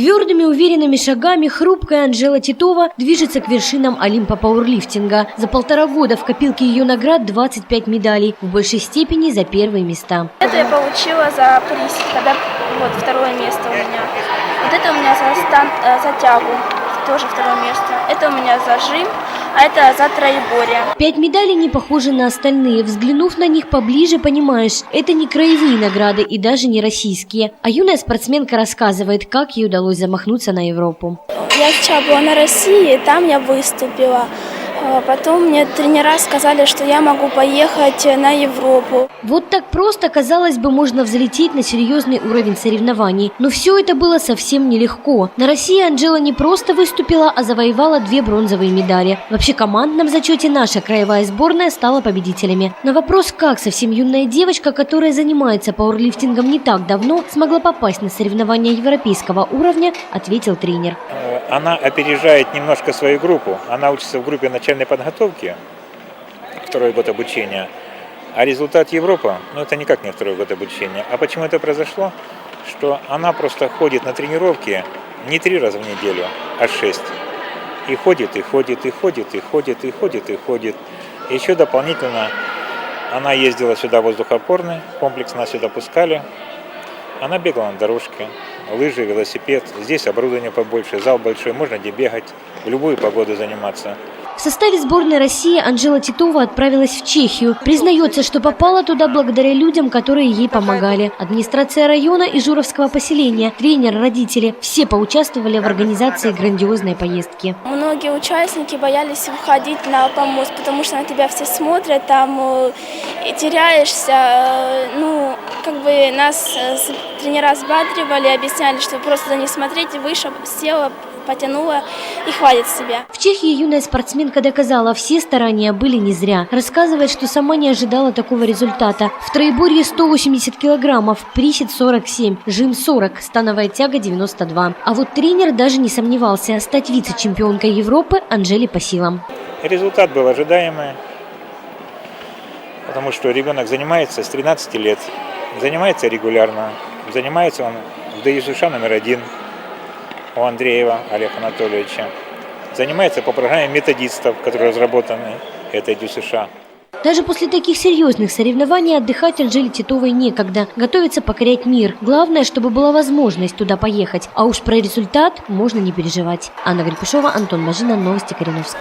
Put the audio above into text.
Твердыми уверенными шагами хрупкая Анжела Титова движется к вершинам Олимпа пауэрлифтинга. За полтора года в копилке ее наград 25 медалей, в большей степени за первые места. Это я получила за приз, когда вот второе место у меня. Вот это у меня за, стан, э, за тягу, тоже второе место. Это у меня за жим, а это за троеборье. Пять медалей не похожи на остальные. Взглянув на них поближе, понимаешь, это не краевые награды и даже не российские. А юная спортсменка рассказывает, как ей удалось замахнуться на Европу. Я сначала была на России, там я выступила. А Потом мне тренера сказали, что я могу поехать на Европу. Вот так просто, казалось бы, можно взлететь на серьезный уровень соревнований. Но все это было совсем нелегко. На России Анжела не просто выступила, а завоевала две бронзовые медали. Вообще, в командном зачете наша краевая сборная стала победителями. На вопрос, как совсем юная девочка, которая занимается пауэрлифтингом не так давно, смогла попасть на соревнования европейского уровня, ответил тренер. Э, Она опережает немножко свою группу. Она учится в группе начальной подготовки, второй год обучения. А результат Европа, ну это никак не второй год обучения. А почему это произошло? Что она просто ходит на тренировки не три раза в неделю, а шесть. И ходит, и ходит, и ходит, и ходит, и ходит, и ходит. Еще дополнительно она ездила сюда воздухоопорный, комплекс нас сюда пускали. Она бегала на дорожке, лыжи, велосипед. Здесь оборудование побольше, зал большой, можно где бегать, в любую погоду заниматься. В составе сборной России Анжела Титова отправилась в Чехию. Признается, что попала туда благодаря людям, которые ей помогали. Администрация района и Журовского поселения, тренер, родители – все поучаствовали в организации грандиозной поездки. Многие участники боялись выходить на помост, потому что на тебя все смотрят, там э, и теряешься. э, Ну, как бы нас э, тренера взбадривали, объясняли, что просто не смотреть, вышла, села, потянула и хватит себя. В Чехии юная спортсменка доказала, все старания были не зря. Рассказывает, что сама не ожидала такого результата. В троеборье 180 килограммов, присед 47, жим 40, становая тяга 92. А вот тренер даже не сомневался стать вице-чемпионкой Европы Анжеле по силам. Результат был ожидаемый, потому что ребенок занимается с 13 лет, занимается регулярно, занимается он в ДЮСШ номер один у Андреева Олега Анатольевича, занимается по программе методистов, которые разработаны этой ДЮСШ. Даже после таких серьезных соревнований отдыхать Анжеле Титовой некогда. Готовится покорять мир. Главное, чтобы была возможность туда поехать. А уж про результат можно не переживать. Анна Грикушова, Антон Мажина, Новости Кореновск.